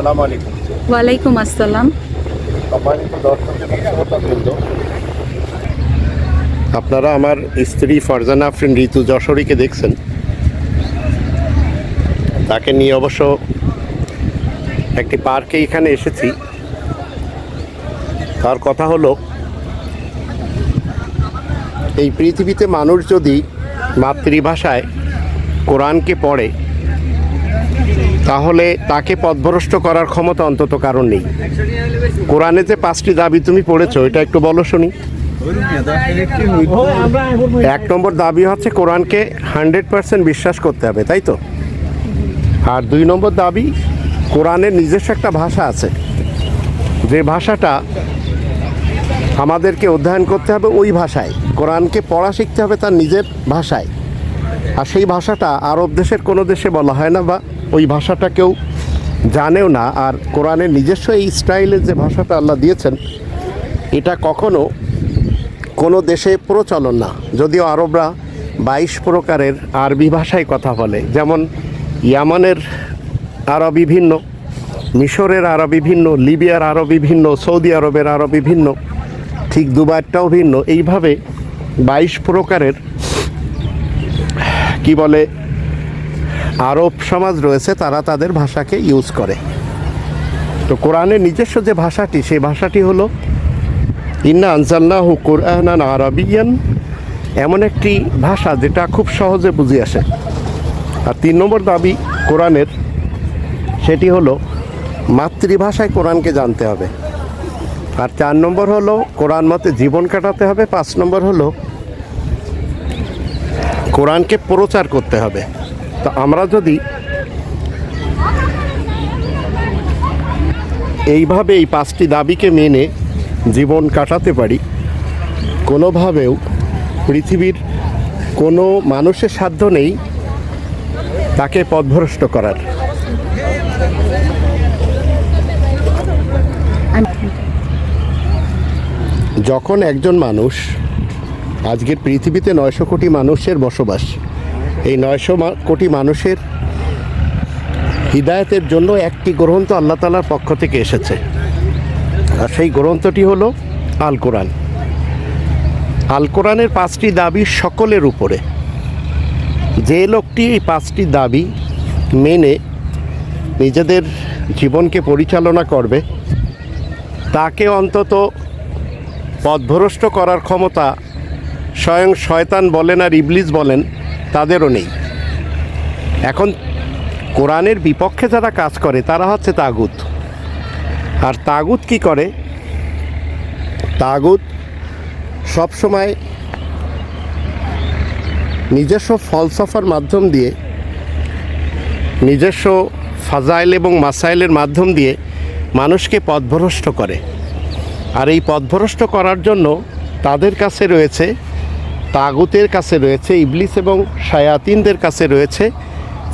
আসসালামু আলাইকুম। ওয়ালাইকুম আসসালাম। আপনারা আমার স্ত্রী ফারজানা আফরিন ঋতু যশোরীকে দেখছেন। তাকে নিয়ে অবশ্য একটি পার্কে এখানে এসেছি। তার কথা হলো এই পৃথিবীতে মানুষ যদি মাতৃভাষায় কোরআনকে পড়ে তাহলে তাকে পথভ্রষ্ট করার ক্ষমতা অন্তত কারণ নেই। কোরআনে যে পাঁচটি দাবি তুমি পড়েছো, এটা একটু বলো শুনি। এক নম্বর দাবি হচ্ছে কোরআনকে হান্ড্রেড পার্সেন্ট বিশ্বাস করতে হবে, তাই তো? আর দুই নম্বর দাবি কোরআনের নিজস্ব একটা ভাষা আছে। যে ভাষাটা আমাদেরকে অধ্যয়ন করতে হবে ওই ভাষায়। কোরআনকে পড়া শিখতে হবে তার নিজের ভাষায়। আর সেই ভাষাটা আরব দেশের কোনো দেশে বলা হয় না বা ওই ভাষাটা কেউ জানেও না, আর কোরআনের নিজস্ব এই স্টাইলের যে ভাষাটা আল্লাহ দিয়েছেন, এটা কখনো কোনো দেশে প্রচলন না। যদিও আরবরা বাইশ প্রকারের আরবি ভাষায় কথা বলে, যেমন ইয়ামানের আরবি ভিন্ন মিশরের আরবি ভিন্ন লিবিয়ার আরবি ভিন্ন সৌদি আরবের আরবি ভিন্ন ঠিক দুবাইটাও ভিন্ন। এইভাবে বাইশ প্রকারের, কি বলে আরব সমাজ রয়েছে, তারা তাদের ভাষাকে ইউজ করে। তো কোরআনের নিজস্ব যে ভাষাটি, সেই ভাষাটি হলো, ইন্না আনজাল্লাহু কোরআনান আরবিয়ান এমন একটি ভাষা যেটা খুব সহজে বুঝে আসে। আর তিন নম্বর দাবি কোরআনের, সেটি হলো, মাতৃভাষায় কোরআনকে জানতে হবে। আর চার নম্বর হলো, কোরআন মতে জীবন কাটাতে হবে। পাঁচ নম্বর হলো, কোরআনকে প্রচার করতে হবে। তো আমরা যদি এইভাবে এই পাঁচটি দাবিকে মেনে জীবন কাটাতে পারি, কোনোভাবেও পৃথিবীর কোনো মানুষের সাধ্য নেই তাকে পথভ্রষ্ট করার। যখন একজন মানুষ, আজকের পৃথিবীতে নয়শো কোটি মানুষের বসবাস এই নয়শো কোটি মানুষের হিদায়তের জন্য একটি গ্রন্থ আল্লাহ তালার পক্ষ থেকে এসেছে। আর সেই গ্রন্থটি হলো আল কোরআন। আল কোরআনের পাঁচটি দাবি সকলের উপরে। যে লোকটি এই পাঁচটি দাবি মেনে নিজেদের জীবনকে পরিচালনা করবে, তাকে অন্তত পথভ্রষ্ট করার ক্ষমতা স্বয়ং শয়তান বলেন আর ইবলিস বলেন তাদেরও নেই। এখন কোরআনের বিপক্ষে যারা কাজ করে, তারা হচ্ছে তাগুত। আর তাগুত কি করে? তাগুত সবসময় নিজস্ব ফলসফার মাধ্যম দিয়ে, নিজস্ব ফাজাইল এবং মাসাইলের মাধ্যম দিয়ে মানুষকে পথভ্রষ্ট করে। আর এই পথভ্রষ্ট করার জন্য তাদের কাছে রয়েছে তাগুতের কাছে রয়েছে, ইবলিস এবং শায়াতিনদের কাছে রয়েছে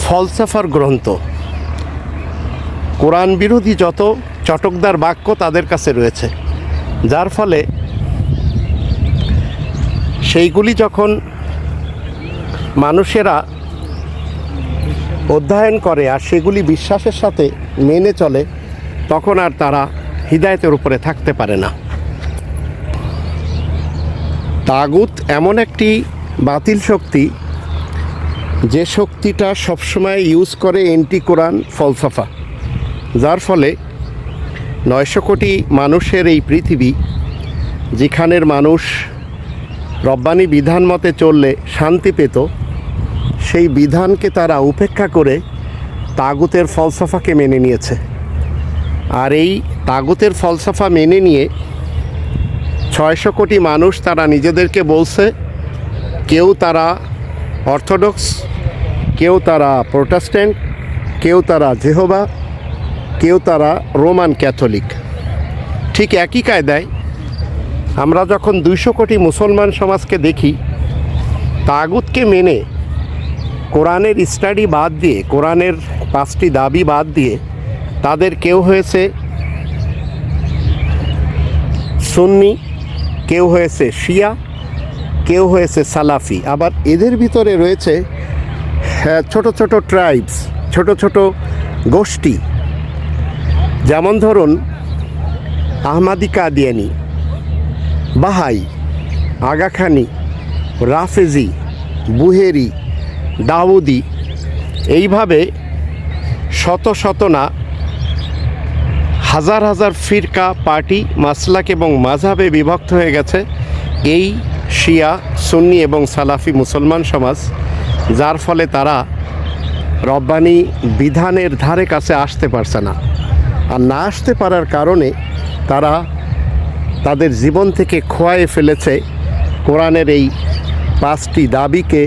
ফলসাফার গ্রন্থ। কোরআন বিরোধী যত চটকদার বাক্য তাদের কাছে রয়েছে, যার ফলে সেইগুলি যখন মানুষেরা অধ্যয়ন করে আর সেগুলি বিশ্বাসের সাথে মেনে চলে, তখন আর তারা হৃদায়তের উপরে থাকতে পারে না। তাগুত এমন একটি বাতিল শক্তি যে শক্তিটা সবসময় ইউজ করে এন্টি কোরআন ফলসফা, যার ফলে নয়শো কোটি মানুষের এই পৃথিবী, যেখানের মানুষ রব্বানি বিধান মতে চললে শান্তি পেত, সেই বিধানকে তারা উপেক্ষা করে তাগুতের ফলসফাকে মেনে নিয়েছে। আর এই তাগুতের ফলসফা মেনে নিয়ে ছয়শো কোটি মানুষ তারা নিজেদেরকে বলছে। কেউ তারা অর্থোডক্স, কেউ তারা প্রোটেস্ট্যান্ট, কেউ তারা জেহোবা কেউ তারা রোমান ক্যাথলিক। ঠিক একই কায়দায় আমরা যখন দুইশো কোটি মুসলমান সমাজকে দেখি, তাগুতকে মেনে কোরআনের স্টাডি বাদ দিয়ে, কোরআনের পাঁচটি দাবি বাদ দিয়ে তাদের কেউ হয়েছে সুন্নি কেউ হয়েছে শিয়া কেউ হয়েছে সালাফি। আবার এদের ভিতরে রয়েছে হ্যাঁ, ছোট ছোট ট্রাইবস ছোট ছোট গোষ্ঠী। যেমন ধরুন আহমাদি কাদিয়ানি বাহাই আগাখানি রাফেজি বুহেরি দাউদি। এইভাবে শত শত না হাজার হাজার ফিরকা পার্টি, মাসলাক এবং মাঝাবে বিভক্ত হয়ে গেছে এই শিয়া, সুন্নি এবং সালাফি মুসলমান সমাজ, যার ফলে তারা রব্বানি বিধানের ধারে কাছে আসতে পারছে না। আর না আসতে পারার কারণে তারা তাদের জীবন থেকে খোয়ায়ে ফেলেছে। কোরআনের এই পাঁচটি দাবিকে